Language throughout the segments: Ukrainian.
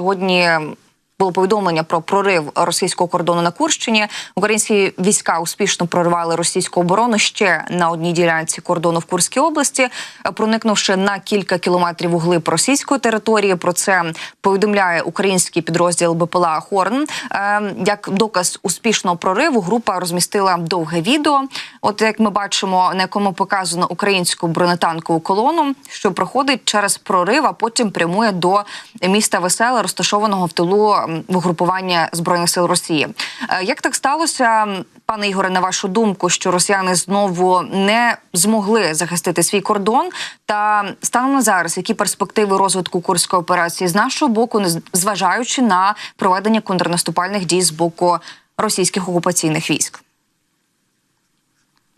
сьогодні було повідомлення про прорив російського кордону на Курщині. Українські війська успішно проривали російську оборону ще на одній ділянці кордону в Курській області, проникнувши на кілька кілометрів у глиб російської території. Про це повідомляє український підрозділ БПЛА Хорн. Е, Як доказ успішного прориву, група розмістила довге відео. От як ми бачимо, на якому показано українську бронетанкову колону, що проходить через прорив, а потім прямує до міста Веселе, розташованого в тилу угрупування збройних сил Росії. Е, Як так сталося, пане Ігоре, на вашу думку, що росіяни знову не змогли захистити свій кордон? Та станом на зараз, які перспективи розвитку курської операції з нашого боку, зважаючи на проведення контрнаступальних дій з боку російських окупаційних військ?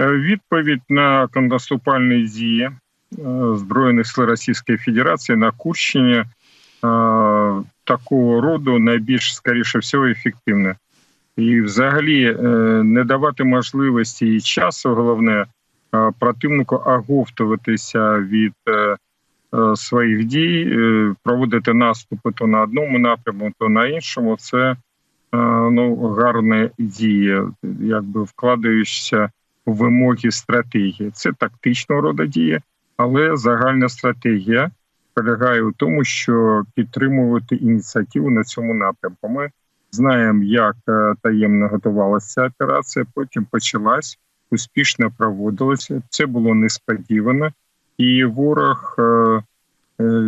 Е, Відповідь на контрнаступальні дії е, Збройних сил Російської Федерації на Курщині такого роду найбільш, скоріше всього, ефективна. І взагалі е, не давати можливості і часу, головне, е, противнику оговтуватися від е, своїх дій, проводити наступи то на одному напрямку, то на іншому. Це ну, гарна дія, якби вкладаючися в вимоги стратегії. Це тактичного роду дія, але загальна стратегія полягає у тому, що підтримувати ініціативу на цьому напрямку. Ми знаємо, як е, таємно готувалася операція. Потім почалась, успішно проводилася. Це було несподівано, і ворог е, е,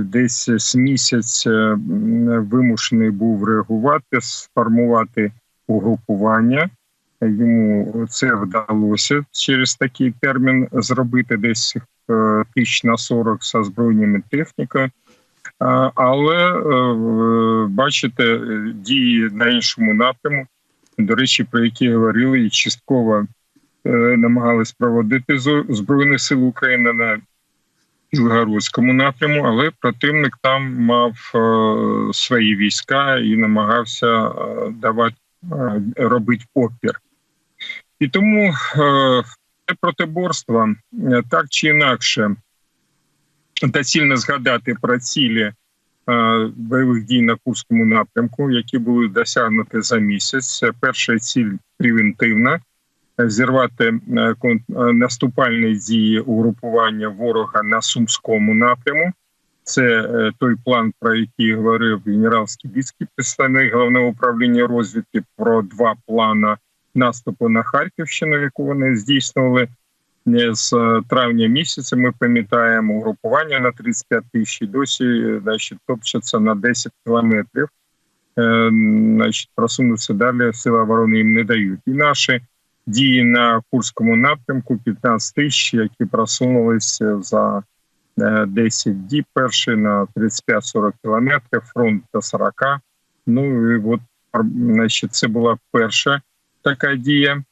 десь з місяць вимушений був реагувати, сформувати угрупування. Йому це вдалося через такий термін зробити десь тисяч на 40 з озброєнням і технікою. Але е, бачите, е, дії на іншому напряму, до речі, про які говорили і частково е, намагались проводити Збройні Сили України на Білгородському напряму, але противник там мав е, свої війська і намагався е, давати е, робити опір. І тому е, це протиборство е, так чи інакше доцільно згадати про цілі е, бойових дій на Курському напрямку, які були досягнуті за місяць. Перша ціль превентивна е, зірвати е, е, наступальні дії угрупування ворога на Сумському напряму. Це е, той план, про який говорив генерал Скібіцький, представник головного управління розвідки, про два плани наступу на Харківщину, яку вони здійснювали е, з е, травня місяця. Ми пам'ятаємо угрупування на 35 тисяч. Досі е, значить, топчаться на 10 кілометрів. Значить, просунутися далі сили оборони їм не дають. І наші дії на Курському напрямку 15 тисяч, які просунулися за е, 10 діб. Перший на 35-40 кілометрів, фронт до 40. Ну і от значить, це була перша така дія.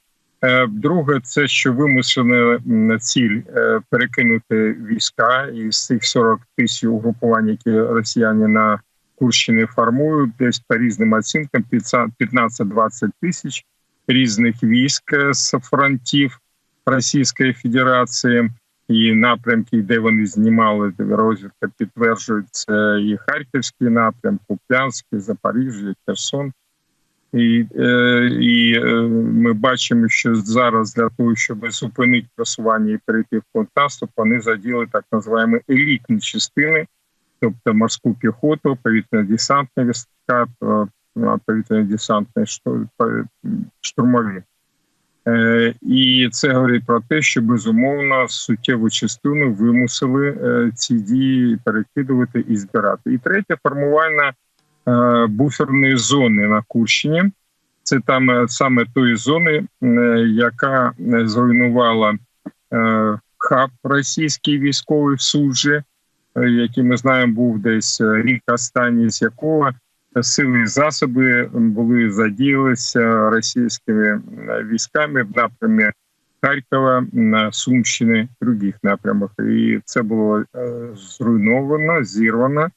Е, Друге, це що вимушена ціль е, перекинути війська із цих 40 тисяч угрупувань, які росіяни на Курщині формують, десь по різним оцінкам 15-20 тисяч різних військ е, з фронтів Російської Федерації. І напрямки, де вони знімали розвідка, підтверджують і Харківський напрям, Куп'янський, Запоріжжя, Херсон. І, е, і е, ми бачимо, що зараз для того, щоб зупинити просування і перейти в контрнаступ, вони заділи так називаємо елітні частини, тобто морську піхоту, повітряно-десантні війська, повітряно-десантні штурмові. Е, І це говорить про те, що безумовно суттєву частину вимусили е, ці дії перекидувати і збирати. І третє формування е, буферної зони на Курщині. Це там е, саме тої зони, е, яка е, зруйнувала е, хаб російський військовий в Суджі, е, який ми знаємо, був десь е, рік останній, з якого сили і засоби були задіялися російськими е, військами в напрямі Харкова, на Сумщини, других напрямах. І це було е, зруйновано, зірвано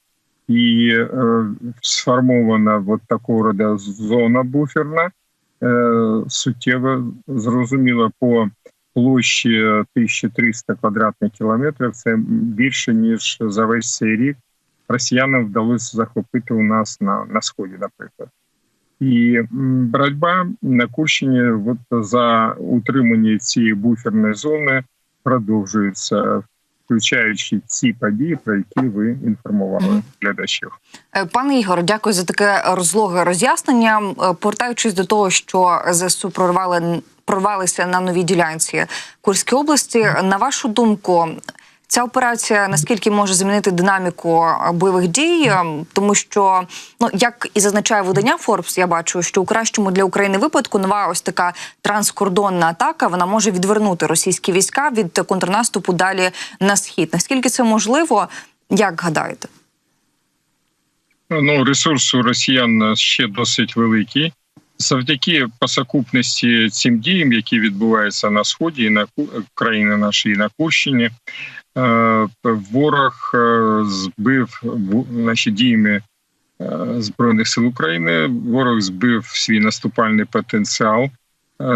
і е, сформована от такого роду зона буферна, е, суттєво зрозуміло по площі 1300 квадратних кілометрів. Це більше ніж за весь цей рік росіянам вдалося захопити у нас на, на сході, наприклад. І боротьба на Курщині от, за утримання цієї буферної зони продовжується, включаючи ці події, про які ви інформували глядачів. Е, Пане Ігор, дякую за таке розлоге роз'яснення. Е, Повертаючись до того, що ЗСУ прорвали прорвалися на новій ділянці Курської області. На вашу думку, ця операція наскільки може змінити динаміку е, бойових дій? Е, Тому що, ну як і зазначає видання Forbes, я бачу, що у кращому для України випадку нова ось така транскордонна атака вона може відвернути російські війська від контрнаступу далі на схід. Наскільки це можливо? Як гадаєте? Ну, ресурс у росіян ще досить великий. Завдяки посокупності цим діям, які відбуваються на сході і на Ку- країни наші, і на Курщині, е, ворог е, збив наші діями е, збройних сил України. Ворог збив свій наступальний потенціал е,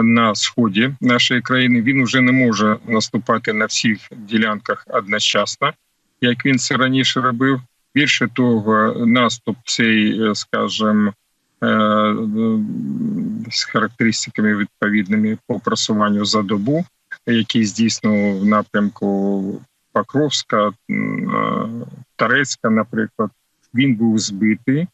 на сході нашої країни. Він вже не може наступати на всіх ділянках одночасно, як він це раніше робив. Більше того, наступ цей, е, скажімо, е, з характеристиками відповідними по просуванню за добу, який здійснював в напрямку Покровська, е, Тарецька, наприклад, він був збитий,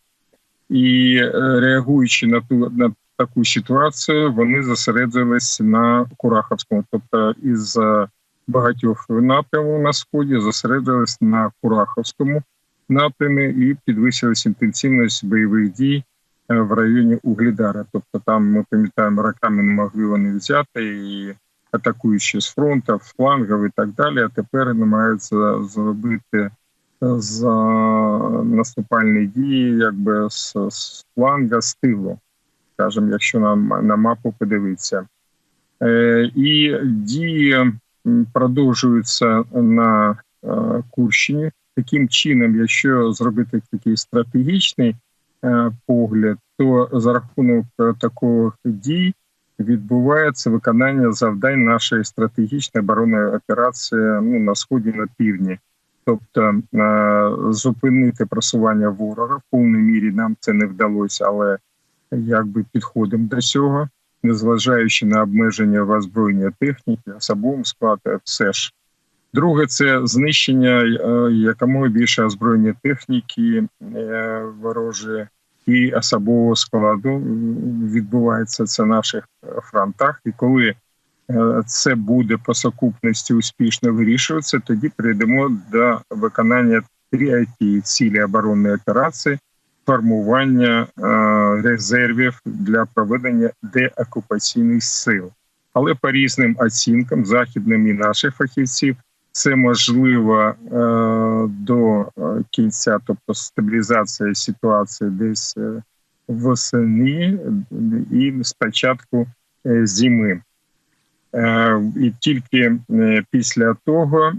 і е, реагуючи на ту на таку ситуацію, вони зосередились на Кураховському, тобто із е, багатьох напрямів на сході зосередились на Кураховському напрямі і підвищилась інтенсивність бойових дій е, в районі Углідара. Тобто, там ми пам'ятаємо, роками не могли вони взяти і атакуючи з фронту, флангів і так далі. А тепер намагаються зробити е, за наступальні дії, якби з, з фланга з тилу, скажімо, якщо на, на мапу подивитися. Е, і дії продовжуються на е, Курщині. Таким чином, якщо зробити такий стратегічний е, погляд, то за рахунок е, таких дій відбувається виконання завдань нашої стратегічної оборонної операції ну, на сході на півдні. Тобто е, зупинити просування ворога в повній мірі нам це не вдалося, але якби підходимо до цього, незважаючи на обмеження в озброєння техніки, особовому складу, все ж. Друге, це знищення е, якомога більше озброєння техніки е, ворожої і особового складу відбувається це на наших фронтах. І коли е, це буде по сукупності успішно вирішуватися, тоді перейдемо до виконання третьої цілі оборонної операції формування е, резервів для проведення деокупаційних сил. Але по різним оцінкам західним і наших фахівців це можливо е, до е, кінця, тобто стабілізація ситуації десь е, восени і спочатку зими. І тільки після того,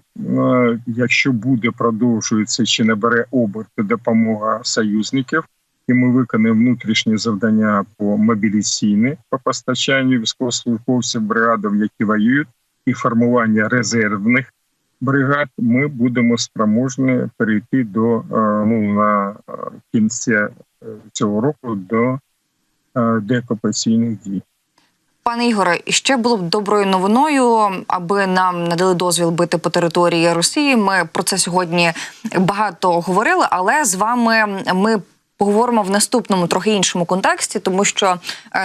якщо буде продовжується чи набере оберти допомога союзників, і ми виконаємо внутрішні завдання по мобілізаційні по постачанню військовослужбовців бригадам, які воюють, і формування резервних бригад, ми будемо спроможні перейти до е, ну на е, кінці е, цього року до деокупаційних дій. Пане Ігоре, ще було б доброю новиною, аби нам надали дозвіл бити по території Росії. Ми про це сьогодні багато говорили, але з вами ми. Поговоримо в наступному трохи іншому контексті, тому що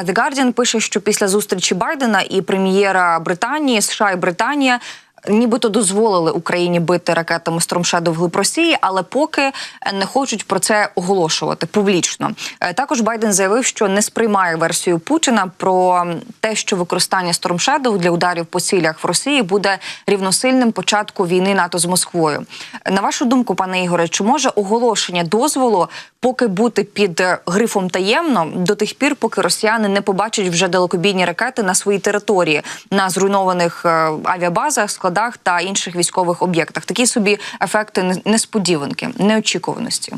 The Guardian пише, що після зустрічі Байдена і прем'єра Британії, США і Британія нібито дозволили Україні бити ракетами Storm Shadow вглиб Росії, але поки не хочуть про це оголошувати публічно. Е, Також Байден заявив, що не сприймає версію Путіна про те, що використання Shadow для ударів по цілях в Росії буде рівносильним початку війни НАТО з Москвою. На вашу думку, пане Ігоре, чи може оголошення дозволу поки бути під грифом таємно до тих пір, поки росіяни не побачать вже далекобійні ракети на своїй території на зруйнованих е, авіабазах, складах та інших військових об'єктах? Такі собі ефекти несподіванки, неочікуваності.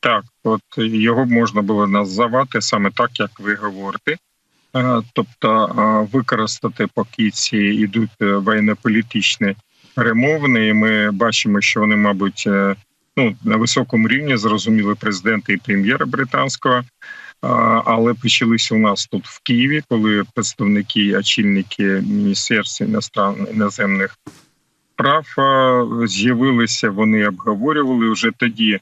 Так, от його можна було називати саме так, як ви говорите. Е, Тобто е, використати, поки ці йдуть е, воєнно-політичні перемовини, і ми бачимо, що вони, мабуть, ну на високому рівні зрозуміли президента і прем'єра британського. Але почалися у нас тут в Києві, коли представники, очільники міністерства іноземних прав з'явилися. Вони обговорювали вже тоді.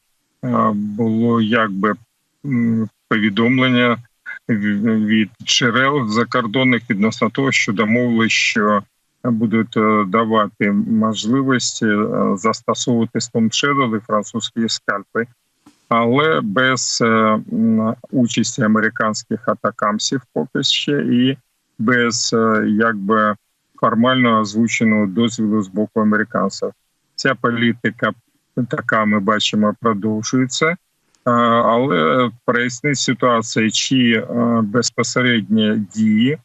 Було якби повідомлення від джерел закордонних відносно того, що домовили, що будуть е, давати можливість е, застосовувати Shadow французькі скальпи, але без е, участі американських атакамсів поки ще і без е, якби формально озвученого дозволу з боку американців. Ця політика така ми бачимо продовжується. Е, Але прояснить ситуацію, чи безпосередні дії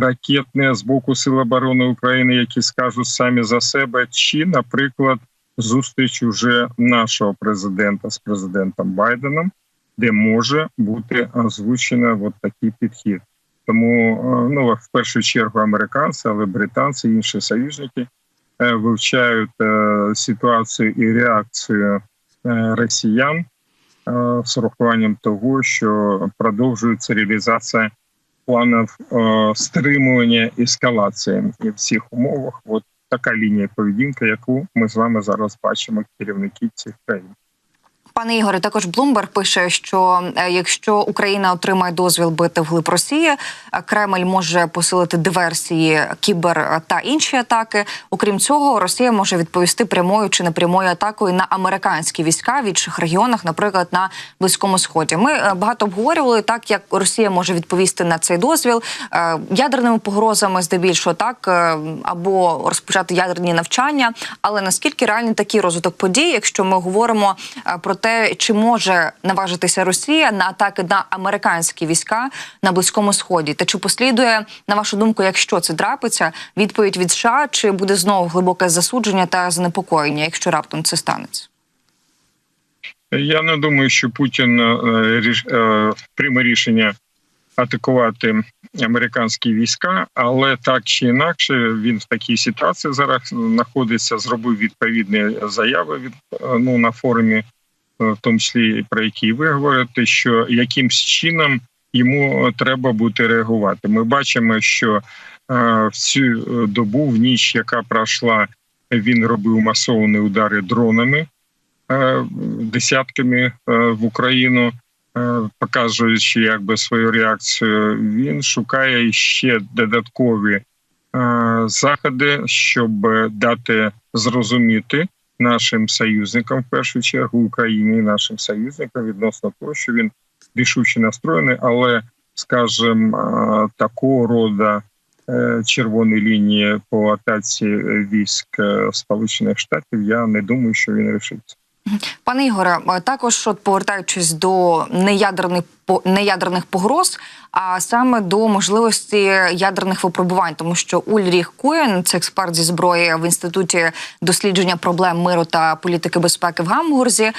ракетні з боку Сил оборони України, які скажуть самі за себе, чи, наприклад, зустріч уже нашого президента з президентом Байденом, де може бути озвучено от такий підхід. Тому е, ну в першу чергу американці, але британці, інші союзники е, вивчають е, ситуацію і реакцію е, росіян е, з урахуванням того, що продовжується реалізація планів е, стримування ескалації і в цих умовах. От така лінія поведінки, яку ми з вами зараз бачимо керівники цих країн. Пане Ігоре, також Блумберг пише, що е, якщо Україна отримає дозвіл бити вглиб Росії, е, Кремль може посилити диверсії, кібер е, та інші атаки. Окрім цього, Росія може відповісти прямою чи непрямою атакою на американські війська в інших регіонах, наприклад, на близькому сході. Ми багато обговорювали так, як Росія може відповісти на цей дозвіл ядерними погрозами, здебільшого так або розпочати ядерні навчання. Але наскільки реальний такий розвиток подій, якщо ми говоримо про те, чи може наважитися Росія на атаки на американські війська на близькому сході, та чи послідує на вашу думку, якщо це трапиться, відповідь від США, чи буде знову глибоке засудження та занепокоєння, якщо раптом це станеться? Я не думаю, що Путін е, е, прийме рішення атакувати американські війська, але так чи інакше він в такій ситуації зараз знаходиться. Зробив відповідні заяви від е, ну на форумі, в тому числі про які ви говорите, що якимсь чином йому треба буде реагувати. Ми бачимо, що е, в цю добу, в ніч, яка пройшла, він робив масовані удари дронами е, десятками е, в Україну, е, показуючи якби свою реакцію. Він шукає ще додаткові е, заходи, щоб дати зрозуміти нашим союзникам, в першу чергу Україні, нашим союзникам відносно того, що він рішуче настроєний, але, скажімо, такого роду е, червоні лінії по атаці військ е, Сполучених Штатів, я не думаю, що він рішиться. Пане Ігоре, також от повертаючись до неядерних неядерних погроз, а саме до можливості ядерних випробувань, тому що Ульріх Куєн, це експерт зі зброї в інституті дослідження проблем миру та політики безпеки в Гамбурзі, е,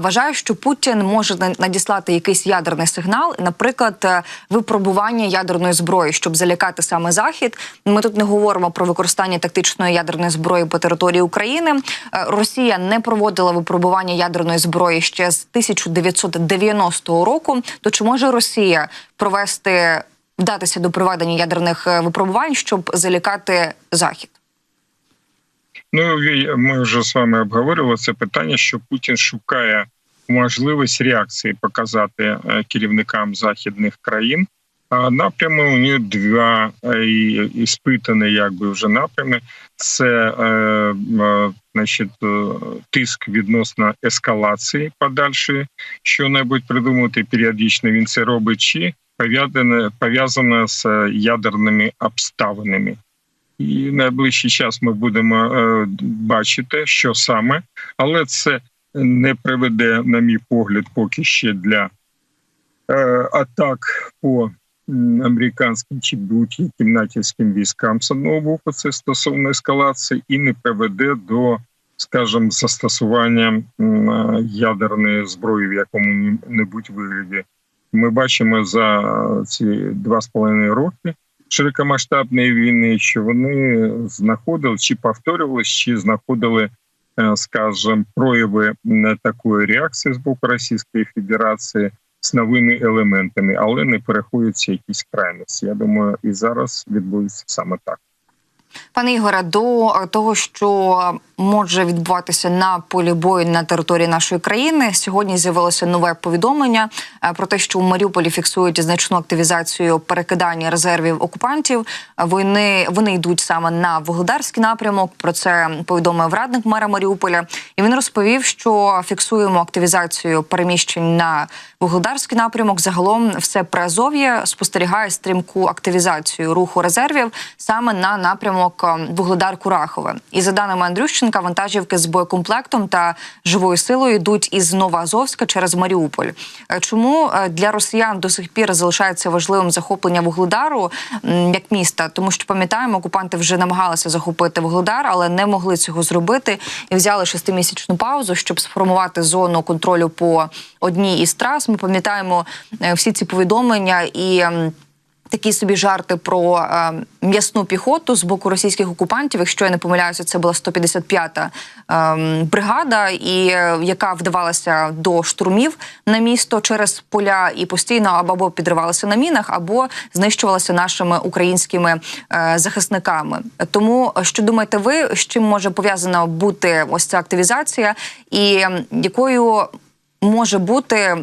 вважає, що Путін може на- надіслати якийсь ядерний сигнал, наприклад, е, випробування ядерної зброї, щоб залякати саме захід. Ми тут не говоримо про використання тактичної ядерної зброї по території України. Е, Росія не проводила випробування ядерної зброї ще з 1990 року. То чи може Росія провести вдатися до проведення ядерних е, випробувань, щоб залякати захід? Ну ми вже з вами обговорювали це питання, що Путін шукає можливість реакції показати е, керівникам західних країн. А напрями у нього два е, і і спитані, якби вже напрями. Це е, значить, е, тиск відносно ескалації подальшої, що небудь придумати періодично. Він це робить, чи пов'язане пов'язане з е, ядерними обставинами. І найближчий час ми будемо е, бачити, що саме, але це не приведе, на мій погляд, поки ще для е, атак по американським чи будь-яким натівським військам з одного боку, це стосовно ескалації, і не приведе до, скажімо, застосування е, ядерної зброї в якому-небудь вигляді. Ми бачимо за ці два з половиною роки широкомасштабної війни, що вони знаходили чи повторювали, чи знаходили е, скажем, прояви такої реакції з боку Російської Федерації з новими елементами, але не переходяться якісь крайності. Я думаю, і зараз відбудеться саме так. Пане Ігоре, до того, що може відбуватися на полі бою на території нашої країни, сьогодні з'явилося нове повідомлення е, про те, що у Маріуполі фіксують значну активізацію перекидання резервів окупантів. Вони вони йдуть саме на Вугледарський напрямок. Про це повідомив радник мера Маріуполя. І він розповів, що фіксуємо активізацію переміщень на Вугледарський напрямок. Загалом все Приазов'я спостерігає стрімку активізацію руху резервів саме на напрямок Вугледар Курахове. І за даними Андрющенка, вантажівки з боєкомплектом та живою силою йдуть із Новоазовська через Маріуполь. Е, Чому е, для росіян до сих пір залишається важливим захоплення Вугледару як міста? Тому що пам'ятаємо, окупанти вже намагалися захопити Вугледар, але не могли цього зробити і взяли шестимісячну паузу, щоб сформувати зону контролю по одній із трас. Ми пам'ятаємо е, всі ці повідомлення і. Такі собі жарти про е, м'ясну піхоту з боку російських окупантів. Якщо я не помиляюся, це була 155-та е, бригада, і е, яка вдавалася до штурмів на місто через поля і постійно або, підривалася на мінах, або знищувалася нашими українськими е, захисниками. Тому що думаєте, ви з чим може пов'язана бути ось ця активізація, і якою може бути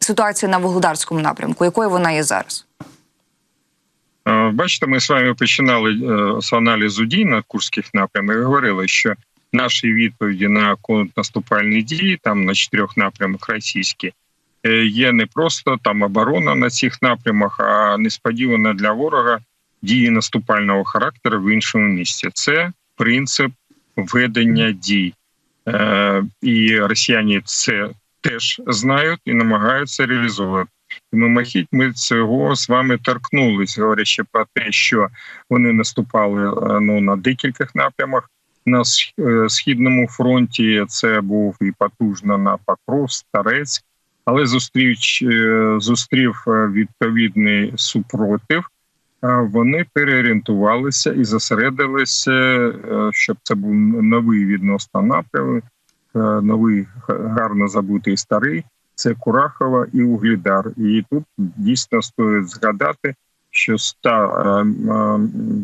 ситуація на Вугледарському напрямку, якою вона є зараз? Е, Бачите, ми з вами починали е, з аналізу дій на курських напрямах. і Говорили, що наші відповіді на контрнаступальні дії там на чотирьох напрямах російські е, є не просто там оборона на цих напрямах, а несподівана для ворога дії наступального характеру в іншому місці. Це принцип ведення дій, і росіяни це теж знають і намагаються реалізовувати. І мимохідь ми цього з вами торкнулись, говорячи про те, що вони наступали е, ну на декількох напрямах. На е, східному фронті це був і потужно на Покровськ, Тарець, але е, зустрів е, відповідний супротив. Вони переорієнтувалися і зосередилися, щоб це був новий відносно напрям, е, новий га- гарно забутий старий це Курахова і Углідар. І тут дійсно стоїть згадати, що ста е, е,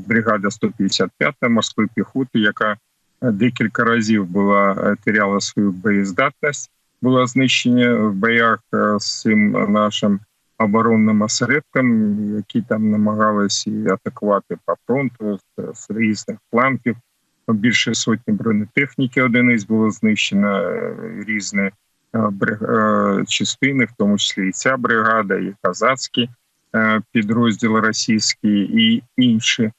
бригада 155 морської піхоти, яка декілька разів була е, теряла свою боєздатність, була знищена в боях е, з цим нашим оборонним осередком, які там намагалися атакувати по фронту з, різних флангів. Більше сотні бронетехніки одиниць було знищено е, різні е, е, частини, в тому числі і ця бригада, і казацькі підрозділи російські, і інші.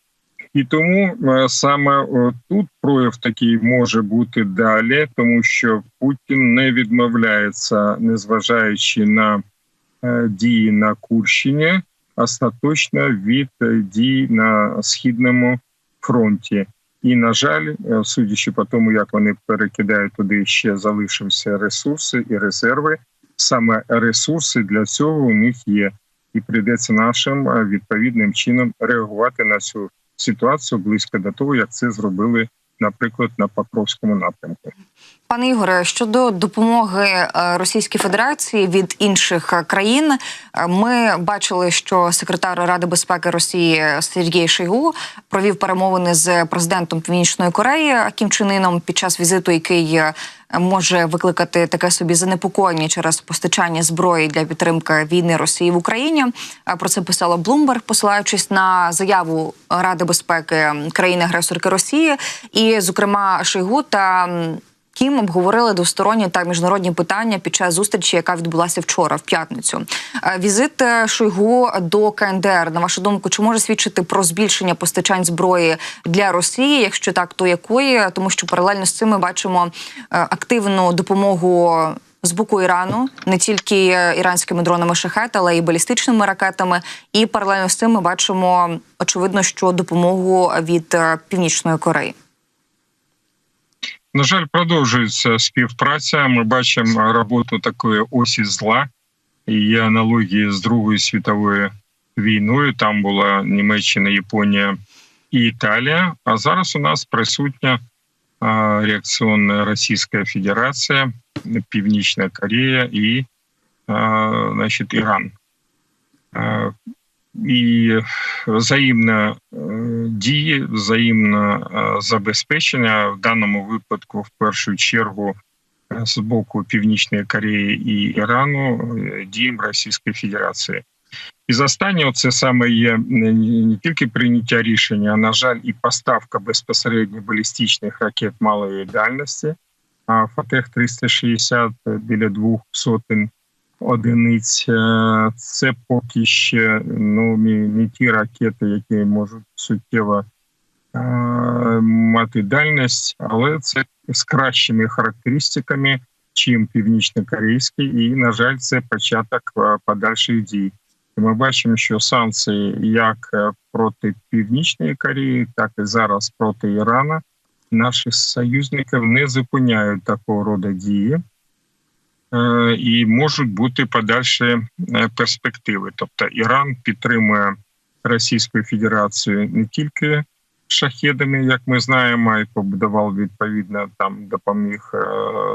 І тому саме тут прояв такий може бути далі, тому що Путін не відмовляється, незважаючи на дії на Курщині, остаточно від дій на східному фронті. І на жаль, е, судячи по тому, як вони перекидають туди ще залишився ресурси і резерви. Саме ресурси для цього у них є, і прийдеться нашим е, відповідним чином реагувати на цю ситуацію близько до того, як це зробили, наприклад, на Покровському напрямку. Пане Ігоре, щодо допомоги е, Російській Федерації від інших е, країн, е, ми бачили, що секретар Ради безпеки Росії Сергій Шойгу провів перемовини з президентом Північної Кореї Кім Чен Іном під час візиту, який може викликати таке собі занепокоєння через постачання зброї для підтримки війни Росії в Україні. Про це писала Блумберг, посилаючись на заяву Ради безпеки країни-агресорки Росії, і, зокрема, Шойгу та Кім обговорили двосторонні та міжнародні питання під час зустрічі, яка відбулася вчора, в п'ятницю. Е, Візит е, Шойгу до КНДР, на вашу думку, чи може свідчити про збільшення постачань зброї для Росії? Якщо так, то якої? Тому що паралельно з цим ми бачимо е, активну допомогу. З боку Ірану не тільки іранськими дронами шахет, але й балістичними ракетами. І паралельно з цим ми бачимо очевидно, що допомогу від північної Кореї. На жаль, продовжується співпраця. Ми бачимо роботу такої осі зла. І є аналогії з Другою світовою війною. Там була Німеччина, Японія і Італія. А зараз у нас присутня а, реакционная Российская Федерация, Північна Корея и а, значит, Иран. А, І взаємне е, дії, взаємне е, забезпечення в даному випадку, в першу чергу, е, з боку Північної Кореї і Ірану е, діям Російської Федерації. І з останнього це саме є не, не тільки прийняття рішення, а на жаль, і поставка безпосередньо балістичних ракет малої дальності. А Фатех 360 біля двох сотень одиниць. Е, Це поки ще ну не, не ті ракети, які можуть суттєво е, мати дальність, але це з кращими характеристиками, чим північно-корейські, і на жаль, це початок е, подальших дій. І Ми бачимо, що санкції як е, проти Північної Кореї, так і зараз проти Ірана наших союзників не зупиняють такого роду дії. Е, і можуть бути подальші е, перспективи. Тобто Іран підтримує Російську Федерацію не тільки шахедами, як ми знаємо, і побудував відповідно там допоміг е,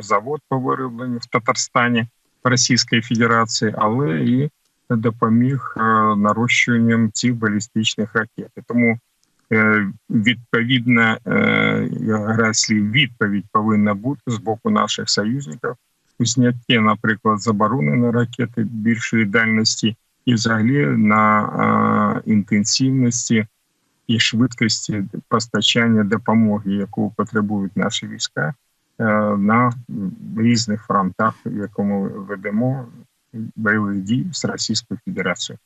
завод по виробленню в Татарстані Російської Федерації, але і допоміг нарощуванням цих балістичних ракет. Тому відповідна відповідь повинна бути з боку наших союзників у знятті, наприклад, заборони на ракети більшої дальності, і взагалі на інтенсивності і швидкості постачання допомоги, яку потребують наші війська е, на різних фронтах, в якому ведемо бойових дій з Російською Федерацією.